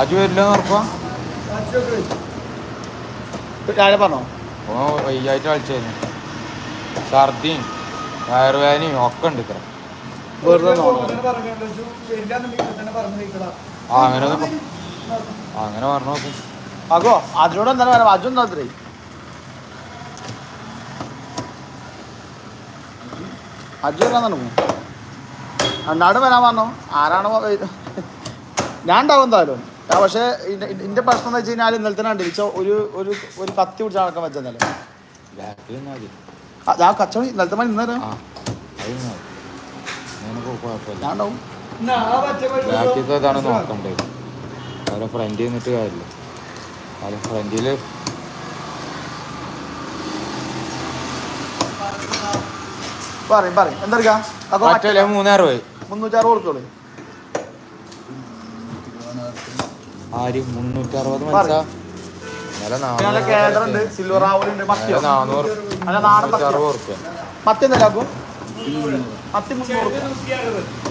അജു വരില്ലെന്ന് ഉറപ്പാ രാവിലെ പറഞ്ഞോ ഓ വയ്യായിട്ട് കളിച്ചായിരുന്നു. ഛർദിയും വയറുവേദനയും ഒക്കെ ഉണ്ട് ഇത്ര. വെറുതെ അങ്ങനെ അങ്ങനെ പറഞ്ഞു നോക്കും. അഗോ അജോടെ എന്താണ് പറയാം അജോ എന്താ അത്രേ അജു വരാൻ നാട് വരാൻ പറഞ്ഞോ ആരാണോ ഞാൻ ഉണ്ടാവും എന്തായാലും ആ പക്ഷേ എന്റെ പ്രശ്നം എന്ന് വെച്ച് കഴിഞ്ഞാൽ ഇന്നലെ തന്നെ കണ്ടിരിച്ച ഒരു ഒരു ഒരു കത്തി പിടിച്ച നടക്കാൻ മതി ഞാൻ കച്ചവടം ഇന്നലത്തെ മണി ഇന്നേരം ഞാൻ ഉണ്ടാവും ഫ്രണ്ട് നിന്നിട്ട് കാര്യമില്ല. അവരെ ഫ്രണ്ടിൽ പറയും പറയും. എന്തെടുക്കാം? അപ്പൊ മറ്റല്ലേ മൂന്നാറ് പോയി. മുന്നൂറ്റാറ് കൊടുത്തോളൂ. ആര്? മുന്നൂറ്ററുപത് പറ. മനസ്സാ ഇന്നലെ പിന്നെ നല്ല കേന്ദ്രമുണ്ട് സിൽവർ ആവലുണ്ട് ഇന്നലെ നാനൂറ്. മുന്നൂറ്ററുപത് മത്തി എന്തെല്ലാക്കും മത്തി മുന്നൂറ്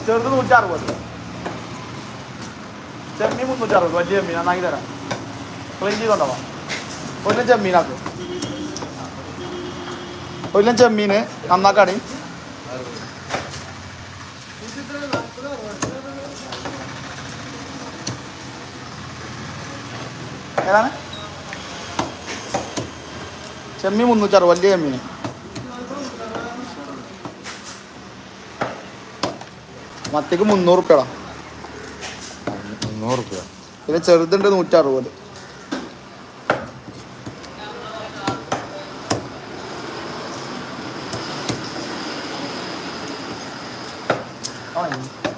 ചെറുത് നൂറ്ററുപത്. ചെമ്മീൻ മുന്നൂറ്ററുപത്. വലിയ ചെമ്മീൻ നന്നാക്കി തരാം. ക്ലീൻ കൊണ്ടുപോവാം ഒരു ചെമ്മീനാക്കും ഒരു ചെമ്മീന് നന്നാക്കാടി. ഏതാണ്? ചെമ്മീൻ മുന്നൂറ്ററുപത് വലിയ ചെമ്മീൻ. മത്തിക്ക് മുന്നൂറ് റുപ്യടാ. മുന്നൂറ് ഉറുപ്പ്യ പിന്നെ ചെറുതുണ്ട് നൂറ്ററുപത് 欢迎。